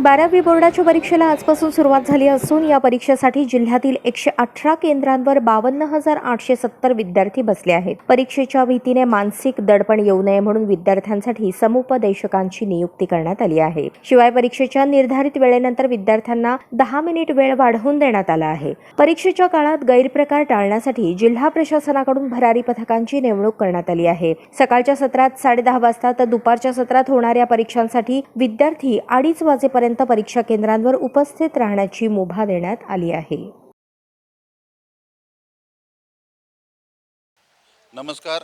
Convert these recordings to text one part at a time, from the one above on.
बारावी बोर्डाच्या परीक्षेला आजपासून सुरुवात झाली असून या परीक्षेसाठी जिल्ह्यातील एकशे अठरा केंद्रांवर बावन्न हजार आठशे सत्तर विद्यार्थी बसले आहेत. परीक्षेच्या भीतीने मानसिक दडपण येऊ नये म्हणून विद्यार्थ्यांसाठी समुपदेशकांची नियुक्ती करण्यात आली आहे. शिवाय परीक्षेच्या निर्धारित वेळेनंतर विद्यार्थ्यांना दहा मिनिट वेळ वाढवून देण्यात आला आहे. परीक्षेच्या काळात गैरप्रकार टाळण्यासाठी जिल्हा प्रशासनाकडून भरारी पथकांची नेमणूक करण्यात आली आहे. सकाळच्या सत्रात साडेदहा वाजता तर दुपारच्या सत्रात होणाऱ्या परीक्षांसाठी विद्यार्थी अडीच वाजेपर्यंत परीक्षा केंद्रांवर उपस्थित राहण्याची मुभा देण्यात आली आहे. नमस्कार.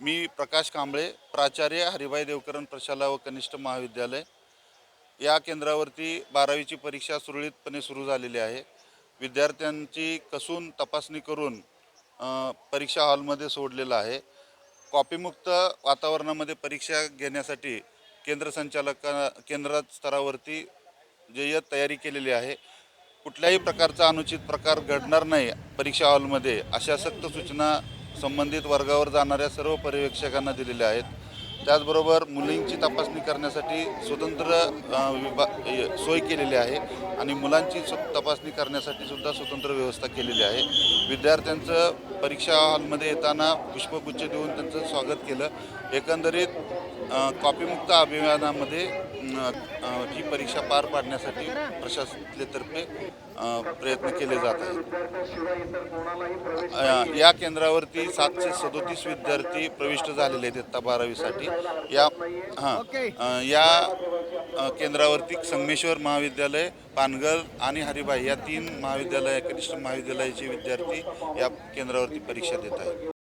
मी प्रकाश कांबळे प्राचार्य हरिभाई देवकरण प्रशाला व कनिष्ठ महाविद्यालय. या केंद्रावरती बारावीची परीक्षा सुरळीतपणे सुरू झालेली आहे. विद्यार्थ्यांची कसून तपासणी करून परीक्षा हॉलमध्ये सोडलेलं आहे. कॉपीमुक्त वातावरणामध्ये परीक्षा घेण्यासाठी केंद्र संचालका केंद्र स्तरावरती जय्यत तयारी केलेली आहे कुठल्याही प्रकारचा अनुचित प्रकार घडणार नाही परीक्षा हॉलमध्ये अशा सक्त सूचना संबंधित वर्गावर जाणाऱ्या सर्व पर्यवेक्षकांना दिलेल्या आहेत. त्याचबरोबर मुलींची तपासणी करण्यासाठी स्वतंत्र विभाग विभा सोय केलेली आहे आणि मुलांची सु तपासणी करण्यासाठी सुद्धा स्वतंत्र व्यवस्था केलेली आहे. विद्यार्थ्यांचं परीक्षा हॉलमध्ये येताना पुष्पगुच्छ देऊन त्यांचं स्वागत केलं. एकंदरीत कॉपीमुक्त अभियानामध्ये ही परीक्षा पार पाडण्यासाठी प्रशासनातर्फे प्रयत्न केले जात आहेत. या केंद्रावरती सातशे सदोतीस विद्यार्थी प्रविष्ट झालेले आहेत इयत्ता बारावीसाठी. या हां या केंद्रावरती संगमेश्वर महाविद्यालय पानगल आणि हरिभाई या तीन महाविद्यालय कनिष्ठ महाविद्यालयाचे विद्यार्थी या केंद्रावरती परीक्षा देत आहेत.